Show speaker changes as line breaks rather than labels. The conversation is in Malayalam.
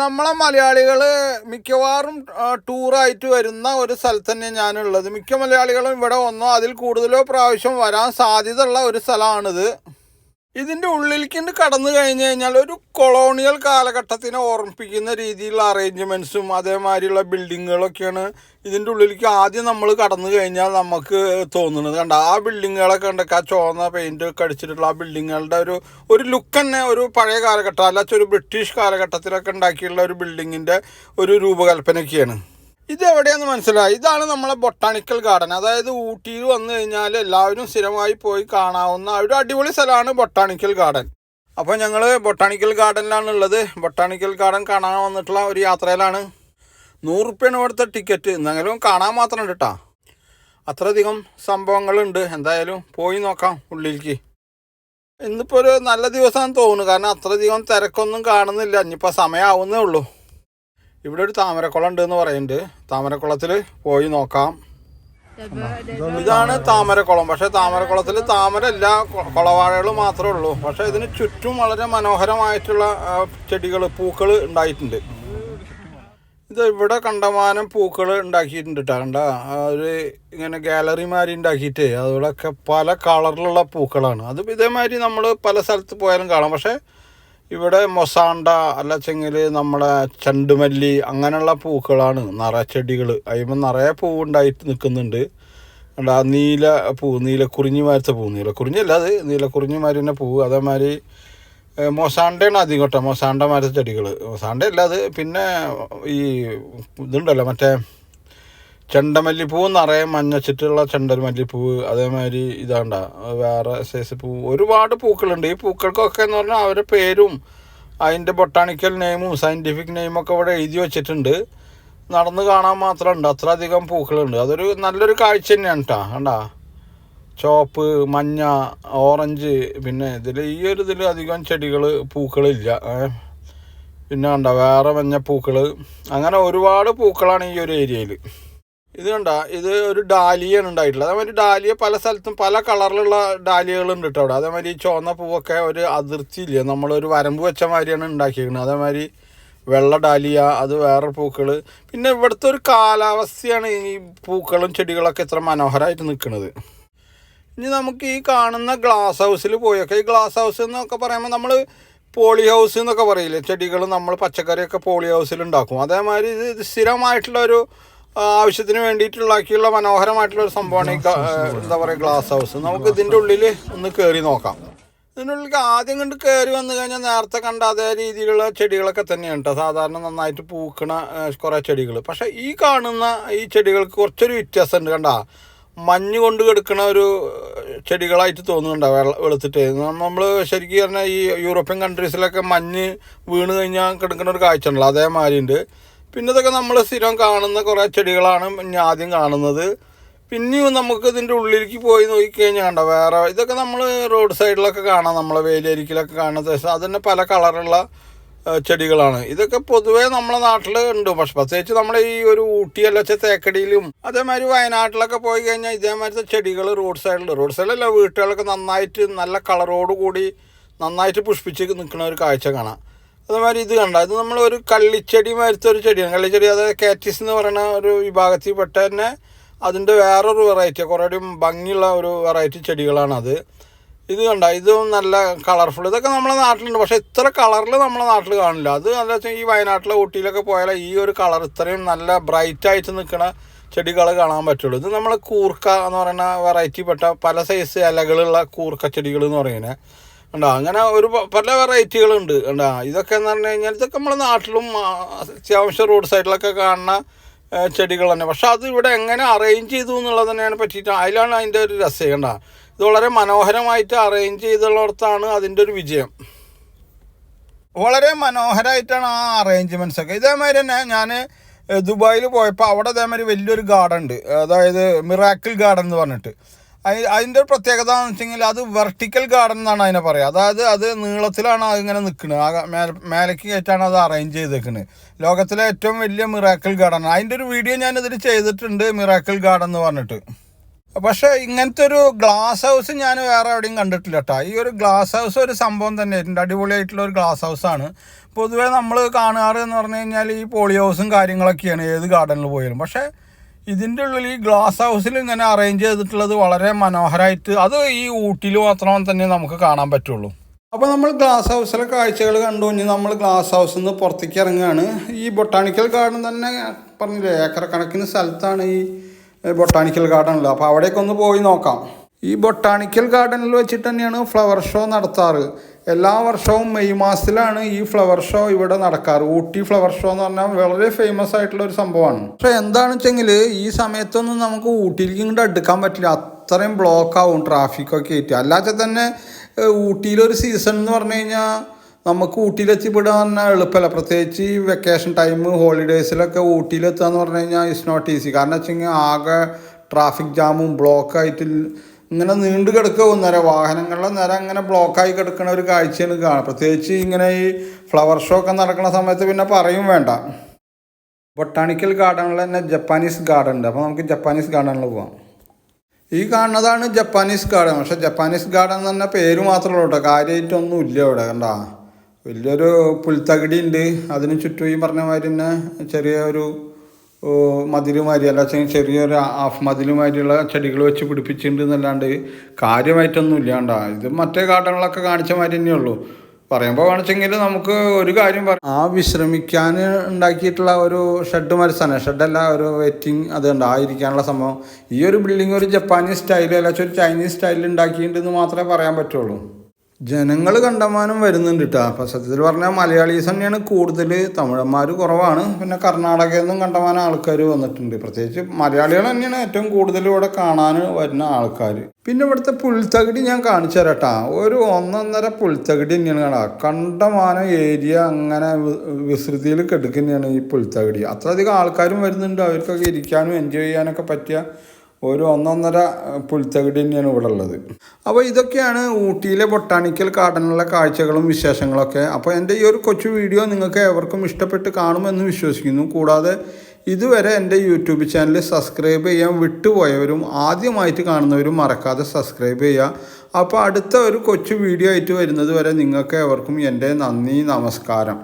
നമ്മളെ മലയാളികൾ മിക്കവാറും ടൂറായിട്ട് വരുന്ന ഒരു സ്ഥലത്ത് തന്നെ ഞാനുള്ളത്. മിക്ക മലയാളികളും ഇവിടെ ഒന്നോ അതിൽ കൂടുതലോ പ്രാവശ്യം വരാൻ സാധ്യതയുള്ള ഒരു സ്ഥലമാണിത്. ഇതിന്റെ ഉള്ളിലേക്ക് കടന്നു കഴിഞ്ഞു കഴിഞ്ഞാൽ ഒരു കൊളോണിയൽ കാലഘട്ടത്തിനെ ഓർമ്മിപ്പിക്കുന്ന രീതിയിലുള്ള അറേഞ്ച്മെന്റ്സും അതേമാതിരിയുള്ള ബിൽഡിങ്ങുകളൊക്കെയാണ് ഇതിന്റെ ഉള്ളിലേക്ക് ആദ്യം നമ്മൾ കടന്നു കഴിഞ്ഞാൽ നമുക്ക് തോന്നുന്നത്. കണ്ട ആ ബിൽഡിങ്ങുകളൊക്കെ ഉണ്ടൊക്കെ ആ ചുവന്ന പെയിന്റ് ഒക്കെ അടിച്ചിട്ടുള്ള ആ ബിൽഡിങ്ങുകളുടെ ഒരു ഒരു ലുക്ക് തന്നെ ഒരു പഴയ കാലഘട്ടം അല്ലാച്ച ഒരു ബ്രിട്ടീഷ് കാലഘട്ടത്തിലൊക്കെ ഉണ്ടാക്കിയുള്ള ഒരു ബിൽഡിങ്ങിന്റെ ഒരു രൂപകൽപ്പനയൊക്കെയാണ്. ഇത് എവിടെയാന്ന് മനസ്സിലായി. ഇതാണ് നമ്മളെ ബൊട്ടാണിക്കൽ ഗാർഡൻ. അതായത് ഊട്ടിയിൽ വന്നു കഴിഞ്ഞാൽ എല്ലാവരും സ്ഥിരമായി പോയി കാണാവുന്ന ഒരു അടിപൊളി സ്ഥലമാണ് ബൊട്ടാണിക്കൽ ഗാർഡൻ. അപ്പോൾ ഞങ്ങൾ ബൊട്ടാണിക്കൽ ഗാർഡനിലാണ് ഉള്ളത് ബൊട്ടാണിക്കൽ ഗാർഡൻ കാണാൻ വന്നിട്ടുള്ള ഒരു യാത്രയിലാണ്. നൂറ് റുപ്യാണ് ഇവിടുത്തെ ടിക്കറ്റ്. എന്തെങ്കിലും കാണാൻ മാത്രം ഉണ്ട് കേട്ടോ അത്രയധികം സംഭവങ്ങളുണ്ട്. എന്തായാലും പോയി നോക്കാം ഉള്ളിലേക്ക് ഇന്നിപ്പോൾ ഒരു നല്ല ദിവസമാണെന്ന് തോന്നുന്നു. കാരണം അത്രയധികം തിരക്കൊന്നും കാണുന്നില്ല. ഇനിയിപ്പോൾ സമയമാവുന്നേ ഉള്ളൂ. ഇവിടെ ഒരു താമരക്കുളം ഉണ്ട് എന്ന് പറയുന്നുണ്ട്. താമരക്കുളത്തിൽ പോയി നോക്കാം. ഇതാണ് താമരക്കുളം. പക്ഷെ താമരക്കുളത്തിൽ താമര എല്ലാ കുളവാഴകൾ മാത്രമേ ഉള്ളൂ. പക്ഷെ ഇതിന് ചുറ്റും വളരെ മനോഹരമായിട്ടുള്ള ചെടികൾ പൂക്കൾ ഉണ്ടായിട്ടുണ്ട്. ഇത് ഇവിടെ കണ്ടമാനം പൂക്കൾ ഉണ്ടാക്കിയിട്ടുണ്ട് കേട്ടോ കണ്ട? ഒരു ഇങ്ങനെ ഗാലറി മാതിരി ഉണ്ടാക്കിയിട്ട്. അതുപോലൊക്കെ പല കളറിലുള്ള പൂക്കളാണ്. അത് ഇതേമാതിരി നമ്മൾ പല സ്ഥലത്ത് പോയാലും കാണാം. പക്ഷേ ഇവിടെ മൊസാണ്ട അല്ലച്ചെങ്കിൽ നമ്മളെ ചെണ്ടുമല്ലി അങ്ങനെയുള്ള പൂക്കളാണ്. നിറയെ ചെടികൾ. അതിമ്പോൾ നിറയെ പൂവുണ്ടായിട്ട് നിൽക്കുന്നുണ്ട്. കണ്ട ആ നീല പൂ നീലക്കുറിഞ്ഞി മാരത്തെ പൂ. നീലക്കുറിഞ്ഞല്ല അത്. നീലക്കുറിഞ്ഞി തന്നെ പൂവ് അതേമാതിരി മൊസാണ്ടയാണ് അധികം കേട്ടോ. മൊസാണ്ട മാരത്തെ ചെടികൾ. മൊസാണ്ട അല്ല അത്. പിന്നെ ഈ ഇതുണ്ടല്ലോ മറ്റേ ചെണ്ടമല്ലിപ്പൂ നിറയെ മഞ്ഞച്ചിട്ടുള്ള ചെണ്ടമല്ലിപ്പൂവ് അതേമാതിരി ഇതാണ്ട. വേറെ സൈസ് പൂ ഒരുപാട് പൂക്കളുണ്ട്. ഈ പൂക്കൾക്കൊക്കെ എന്ന് പറഞ്ഞാൽ അവരുടെ പേരും അതിന്റെ ബൊട്ടാണിക്കൽ നെയിമും സയന്റിഫിക് നെയിമൊക്കെ ഇവിടെ എഴുതി വെച്ചിട്ടുണ്ട്. നടന്ന് കാണാൻ മാത്രമുണ്ട്. അത്രയധികം പൂക്കളുണ്ട്. അതൊരു നല്ലൊരു കാഴ്ച തന്നെയാണ് കേട്ടോ കണ്ടാ? ചോപ്പ് മഞ്ഞ ഓറഞ്ച് പിന്നെ ഇതിൽ ഈ ഒരു ഇതിൽ അധികം ചെടികൾ പൂക്കളില്ല. പിന്നെ കണ്ട വേറെ മഞ്ഞ പൂക്കൾ അങ്ങനെ ഒരുപാട് പൂക്കളാണ് ഈ ഒരു ഏരിയയിൽ ഇത് കണ്ട ഇത് ഒരു ഡാലിയാണ് ഉണ്ടായിട്ടുള്ളത്. അതേമാതിരി ഡാലിയ പല സ്ഥലത്തും പല കളറിലുള്ള ഡാലിയകളുണ്ട് കേട്ടോ അവിടെ. അതേമാതിരി ഈ ചുവന്ന പൂവൊക്കെ ഒരു അതിർത്തി ഇല്ല? നമ്മളൊരു വരമ്പ് വെച്ച മാതിരിയാണ് ഉണ്ടാക്കിയിരിക്കുന്നത് അതേമാതിരി വെള്ള ഡാലിയ അത് വേറെ പൂക്കൾ പിന്നെ ഇവിടുത്തെ ഒരു കാലാവസ്ഥയാണ് ഈ പൂക്കളും ചെടികളൊക്കെ ഇത്ര മനോഹരമായിട്ട് നിൽക്കുന്നത് ഇനി നമുക്ക് ഈ കാണുന്ന ഗ്ലാസ് ഹൗസിൽ പോയൊക്കെ. ഈ ഗ്ലാസ് ഹൗസ് എന്നൊക്കെ പറയുമ്പോൾ നമ്മൾ പോളി ഹൗസ് എന്നൊക്കെ പറയില്ലേ? ചെടികൾ നമ്മൾ പച്ചക്കറിയൊക്കെ പോളി ഹൗസിൽ ഉണ്ടാക്കും. അതേമാതിരി ഇത് സ്ഥിരമായിട്ടുള്ള ഒരു ആവശ്യത്തിന് വേണ്ടിയിട്ടുള്ളാക്കിയുള്ള മനോഹരമായിട്ടുള്ള ഒരു സംഭവമാണ് ഈ എന്താ പറയുക ഗ്ലാസ് ഹൗസ് നമുക്ക് ഇതിന്റെ ഉള്ളിൽ ഒന്ന് കയറി നോക്കാം. ഇതിന്റെ ഉള്ളിൽ ആദ്യം കണ്ട് കയറി വന്നു കഴിഞ്ഞാൽ നേരത്തെ കണ്ട അതേ രീതിയിലുള്ള ചെടികളൊക്കെ തന്നെയാണ് കേട്ടോ സാധാരണ നന്നായിട്ട് പൂക്കണ കുറേ ചെടികൾ പക്ഷേ ഈ കാണുന്ന ഈ ചെടികൾക്ക് കുറച്ചൊരു വ്യത്യാസമുണ്ട് കണ്ട. മഞ്ഞ് കൊണ്ട് കിടക്കുന്ന ഒരു ചെടികളായിട്ട് തോന്നുന്നുണ്ടോ? വെള്ള വെളുത്തിട്ട്. നമ്മൾ ശരിക്കും പറഞ്ഞാൽ ഈ യൂറോപ്യൻ കൺട്രീസിലൊക്കെ മഞ്ഞ് വീണ് കഴിഞ്ഞാൽ കിടക്കുന്ന ഒരു കാഴ്ച ഉണ്ടല്ലോ. അതേമാതിരി ഉണ്ട് പിന്നെ ഇതൊക്കെ നമ്മൾ സ്ഥിരം കാണുന്ന കുറേ ചെടികളാണ് ഞാൻ ആദ്യം കാണുന്നത്. പിന്നെയും നമുക്ക് ഇതിന്റെ ഉള്ളിലേക്ക് പോയി നോക്കിക്കഴിഞ്ഞാൽ കണ്ടോ വേറെ ഇതൊക്കെ നമ്മൾ റോഡ് സൈഡിലൊക്കെ കാണാം നമ്മളെ വേലിയരിക്കിലൊക്കെ കാണുന്ന അത് തന്നെ പല കളറുള്ള ചെടികളാണ്. ഇതൊക്കെ പൊതുവേ നമ്മളെ നാട്ടിൽ ഉണ്ട്. പക്ഷെ പ്രത്യേകിച്ച് നമ്മുടെ ഈ ഒരു ഊട്ടി അല്ലച്ച തേക്കടിയിലും അതേമാതിരി വയനാട്ടിലൊക്കെ പോയി കഴിഞ്ഞാൽ ഇതേമാതിരത്തെ ചെടികൾ റോഡ് സൈഡിൽ റോഡ് സൈഡിലല്ല വീട്ടുകളൊക്കെ നന്നായിട്ട് നല്ല കളറോട് കൂടി നന്നായിട്ട് പുഷ്പിച്ച് നിൽക്കുന്ന ഒരു കാഴ്ച കാണാം. അതേമാതിരി ഇത് കണ്ട ഇത് നമ്മൾ ഒരു കള്ളിച്ചെടി മാതിരത്തെ ഒരു ചെടിയാണ്. കള്ളിച്ചെടി അതായത് കാറ്റിസ് എന്ന് പറയുന്ന ഒരു വിഭാഗത്തിൽ പെട്ട തന്നെ അതിന്റെ വേറൊരു വെറൈറ്റി കുറേ ഭംഗിയുള്ള ഒരു വെറൈറ്റി ചെടികളാണത്. ഇത് കണ്ട ഇതും നല്ല കളർഫുൾ. ഇതൊക്കെ നമ്മളെ നാട്ടിലുണ്ട്. പക്ഷേ ഇത്ര കളറിൽ നമ്മളെ നാട്ടിൽ കാണില്ല. അത് എന്താ വെച്ചാൽ ഈ വയനാട്ടിലെ ഊട്ടിയിലൊക്കെ പോയാൽ ഈ ഒരു കളർ ഇത്രയും നല്ല ബ്രൈറ്റ് ആയിട്ട് നിൽക്കുന്ന ചെടികൾ കാണാൻ പറ്റുള്ളൂ. ഇത് നമ്മൾ കൂർക്ക എന്ന് പറയുന്ന വെറൈറ്റി പെട്ട പല സൈസ് ഇലകളുള്ള കൂർക്ക ചെടികൾ എന്ന് പറയുന്നത് കണ്ടോ അങ്ങനെ ഒരു പല വെറൈറ്റികളുണ്ട് കണ്ടോ. ഇതൊക്കെ എന്ന് പറഞ്ഞു കഴിഞ്ഞാൽ ഇതൊക്കെ നമ്മുടെ നാട്ടിലും അത്യാവശ്യം റോഡ് സൈഡിലൊക്കെ കാണുന്ന ചെടികൾ തന്നെ. പക്ഷെ അത് ഇവിടെ എങ്ങനെ അറേഞ്ച് ചെയ്തു എന്നുള്ളത് തന്നെയാണ് പറ്റിയിട്ട് അതിലാണ് അതിന്റെ ഒരു രസം കണ്ടോ. ഇത് വളരെ മനോഹരമായിട്ട് അറേഞ്ച് ചെയ്തുള്ളിടത്താണ് അതിന്റെ ഒരു വിജയം. വളരെ മനോഹരമായിട്ടാണ് ആ അറേഞ്ച്മെന്റ്സ് ഒക്കെ. ഇതേമാതിരി തന്നെ ഞാൻ ദുബായിൽ പോയപ്പോൾ അവിടെ അതേമാതിരി വലിയൊരു ഗാർഡൻ ഉണ്ട്. അതായത് മിറാക്കിൾ ഗാർഡൻ എന്ന് പറഞ്ഞിട്ട്. അതിന്റെ ഒരു പ്രത്യേകത എന്ന് വെച്ചെങ്കിൽ അത് വെർട്ടിക്കൽ ഗാർഡൻ എന്നാണ് അതിനെ പറയുക. അതായത് അത് നീളത്തിലാണ് അതിങ്ങനെ നിൽക്കുന്നത് ആ മേലേക്ക് കയറ്റാണ് അത് അറേഞ്ച് ചെയ്തേക്കുന്നത് ലോകത്തിലെ ഏറ്റവും വലിയ മിറാക്കിൾ ഗാർഡൻ അതിന്റെ ഒരു വീഡിയോ ഞാൻ ഇതിൽ ചെയ്തിട്ടുണ്ട് മിറാക്കിൾ ഗാർഡൻ എന്ന് പറഞ്ഞിട്ട്. പക്ഷേ ഇങ്ങനത്തെ ഒരു ഗ്ലാസ് ഹൗസ് ഞാൻ വേറെ എവിടെയും കണ്ടിട്ടില്ല കേട്ടോ ഈ ഒരു ഗ്ലാസ് ഹൗസ് ഒരു സംഭവം തന്നെ ആയിട്ടുണ്ട്. അടിപൊളിയായിട്ടുള്ള ഒരു ഗ്ലാസ് ഹൗസാണ് പൊതുവേ നമ്മൾ കാണാറ് എന്ന് പറഞ്ഞു കഴിഞ്ഞാൽ ഈ പോളി ഹൗസും കാര്യങ്ങളൊക്കെയാണ് ഏത് ഗാർഡനിൽ പോയാലും. പക്ഷേ ഇതിന്റെ ഉള്ളിൽ ഈ ഗ്ലാസ് ഹൗസിൽ ഇങ്ങനെ അറേഞ്ച് ചെയ്തിട്ടുള്ളത് വളരെ മനോഹരമായിട്ട് അത് ഈ ഊട്ടിയിൽ മാത്രം തന്നെ നമുക്ക് കാണാൻ പറ്റുള്ളൂ. അപ്പോൾ നമ്മൾ ഗ്ലാസ് ഹൗസിലെ കാഴ്ചകൾ കണ്ടു. കഴിഞ്ഞ് നമ്മൾ ഗ്ലാസ് ഹൗസിൽ നിന്ന് പുറത്തേക്ക് ഇറങ്ങുകയാണ്. ഈ ബൊട്ടാണിക്കൽ ഗാർഡൻ തന്നെ പറഞ്ഞില്ലേ? ഏക്കർ കണക്കിന് സ്ഥലത്താണ് ഈ ബൊട്ടാണിക്കൽ ഗാർഡൻ ഉള്ളത്. അപ്പോൾ അവിടേക്കൊന്ന് പോയി നോക്കാം. ഈ ബൊട്ടാണിക്കൽ ഗാർഡനിൽ വെച്ചിട്ട് തന്നെയാണ് ഫ്ലവർ ഷോ നടത്താറ്. എല്ലാ വർഷവും മെയ് മാസത്തിലാണ് ഈ ഫ്ലവർ ഷോ ഇവിടെ നടക്കാറ്. ഊട്ടി ഫ്ലവർ ഷോ എന്ന് പറഞ്ഞാൽ വളരെ ഫേമസ് ആയിട്ടുള്ള ഒരു സംഭവമാണ്. പക്ഷെ എന്താണെന്ന് വെച്ചെങ്കിൽ ഈ സമയത്തൊന്നും നമുക്ക് ഊട്ടിയിലേക്ക് ഇങ്ങോട്ട് എടുക്കാൻ പറ്റില്ല. അത്രയും ബ്ലോക്ക് ആവും ട്രാഫിക്കൊക്കെ ആയിട്ട്. അല്ലാതെ തന്നെ ഊട്ടിയിലൊരു സീസൺ എന്ന് പറഞ്ഞു കഴിഞ്ഞാൽ നമുക്ക് ഊട്ടിയിലെത്തിപ്പെടുക പറഞ്ഞാൽ എളുപ്പമല്ല. പ്രത്യേകിച്ച് ഈ വെക്കേഷൻ ടൈം ഹോളിഡേയ്സിലൊക്കെ ഊട്ടിയിലെത്തുക എന്ന് പറഞ്ഞു കഴിഞ്ഞാൽ ഇറ്റ്സ് നോട്ട് ഈസി കാരണം വെച്ചാൽ ആകെ ട്രാഫിക് ജാമും ബ്ലോക്കായിട്ട് ഇങ്ങനെ നീണ്ടു കിടക്കുക ഒന്നര വാഹനങ്ങളുടെ നേരം അങ്ങനെ ബ്ലോക്കായി കിടക്കുന്ന ഒരു കാഴ്ചയാണ് കാണുക പ്രത്യേകിച്ച് ഇങ്ങനെ ഈ ഫ്ലവർ ഷോ ഒക്കെ നടക്കുന്ന സമയത്ത് പിന്നെ പറയും വേണ്ട. ബൊട്ടാണിക്കൽ ഗാർഡനിൽ തന്നെ ജപ്പാനീസ് ഗാർഡൻ ഉണ്ട്. അപ്പോൾ നമുക്ക് ജപ്പാനീസ് ഗാർഡനിൽ പോവാം. ഈ കാണുന്നതാണ് ജപ്പാനീസ് ഗാർഡൻ പക്ഷെ ജപ്പാനീസ് ഗാർഡൻ എന്ന് പറഞ്ഞ പേര് മാത്രമേ ഉള്ളൂ കാര്യമായിട്ടൊന്നും ഇല്ല ഇവിടെ കണ്ടാ. വലിയൊരു പുൽത്തകിടി ഉണ്ട് അതിന് ചുറ്റും ഈ പറഞ്ഞ മാതിരി തന്നെ ചെറിയ ഒരു ഓ, മതിലുമാതിരി അല്ല ചെറിയൊരു ഹാഫ് മതിലുമാതിരിയുള്ള ചെടികൾ വെച്ച് പിടിപ്പിച്ചിട്ടുണ്ട് എന്നല്ലാണ്ട് കാര്യമായിട്ടൊന്നും ഇല്ലാണ്ടാ ഇത് മറ്റേ കാട്ടങ്ങളൊക്കെ കാണിച്ച മാതിരി തന്നെ ഉള്ളൂ. പറയുമ്പോൾ കാണിച്ചെങ്കിൽ നമുക്ക് ഒരു കാര്യം പറയാം ആ വിശ്രമിക്കാൻ ഉണ്ടാക്കിയിട്ടുള്ള ഒരു ഷെഡ് മരസാണ് ഷെഡല്ല ഒരു വെയിറ്റിംഗ് അത് ഉണ്ടായിരിക്കാനുള്ള സംഭവം. ഈ ഒരു ബിൽഡിംഗ് ഒരു ജപ്പാനീസ് സ്റ്റൈൽ അല്ല ഒരു ചൈനീസ് സ്റ്റൈലിൽ ഉണ്ടാക്കിയിട്ടുണ്ടെന്ന് മാത്രമേ പറയാൻ പറ്റുള്ളൂ. ജനങ്ങൾ കണ്ടമാനം വരുന്നുണ്ട് കേട്ടോ അപ്പം സത്യത്തിൽ പറഞ്ഞാൽ മലയാളീസ് തന്നെയാണ് കൂടുതൽ തമിഴന്മാർ കുറവാണ്. പിന്നെ കർണാടകയിൽ നിന്നും കണ്ടമാനം ആൾക്കാർ വന്നിട്ടുണ്ട്. പ്രത്യേകിച്ച് മലയാളികൾ തന്നെയാണ് ഏറ്റവും കൂടുതൽ ഇവിടെ കാണാൻ വരുന്ന ആൾക്കാർ പിന്നെ ഇവിടുത്തെ പുൽത്തകിടി ഞാൻ കാണിച്ചു തരാം കേട്ടോ ഒരു ഒന്നൊന്നര പുൽത്തകിടി തന്നെയാണ് കാണാം. കണ്ടമാനം ഏരിയ അങ്ങനെ വിസ്തൃതിയിൽ കെടുക്കുന്നതാണ് ഈ പുൽത്തകിടി. അത്രയധികം ആൾക്കാരും വരുന്നുണ്ട്. അവർക്കൊക്കെ ഇരിക്കാനും എൻജോയ് ചെയ്യാനൊക്കെ പറ്റിയ ഒരു ഒന്നൊന്നര പുൽത്തകിടി തന്നെയാണ് ഇവിടെ ഉള്ളത് അപ്പോൾ ഇതൊക്കെയാണ് ഊട്ടിയിലെ ബൊട്ടാണിക്കൽ ഗാർഡനിലെ കാഴ്ചകളും വിശേഷങ്ങളൊക്കെ. അപ്പോൾ എന്റെ ഈ ഒരു കൊച്ചു വീഡിയോ നിങ്ങൾക്ക് എവർക്കും ഇഷ്ടപ്പെട്ട് കാണുമെന്ന് വിശ്വസിക്കുന്നു. കൂടാതെ ഇതുവരെ എന്റെ യൂട്യൂബ് ചാനൽ സബ്സ്ക്രൈബ് ചെയ്യാൻ വിട്ടുപോയവരും ആദ്യമായിട്ട് കാണുന്നവരും മറക്കാതെ സബ്സ്ക്രൈബ് ചെയ്യുക. അപ്പോൾ അടുത്ത ഒരു കൊച്ചു വീഡിയോ ആയിട്ട് വരുന്നത് വരെ നിങ്ങൾക്ക് എവർക്കും എന്റെ നന്ദി നമസ്കാരം.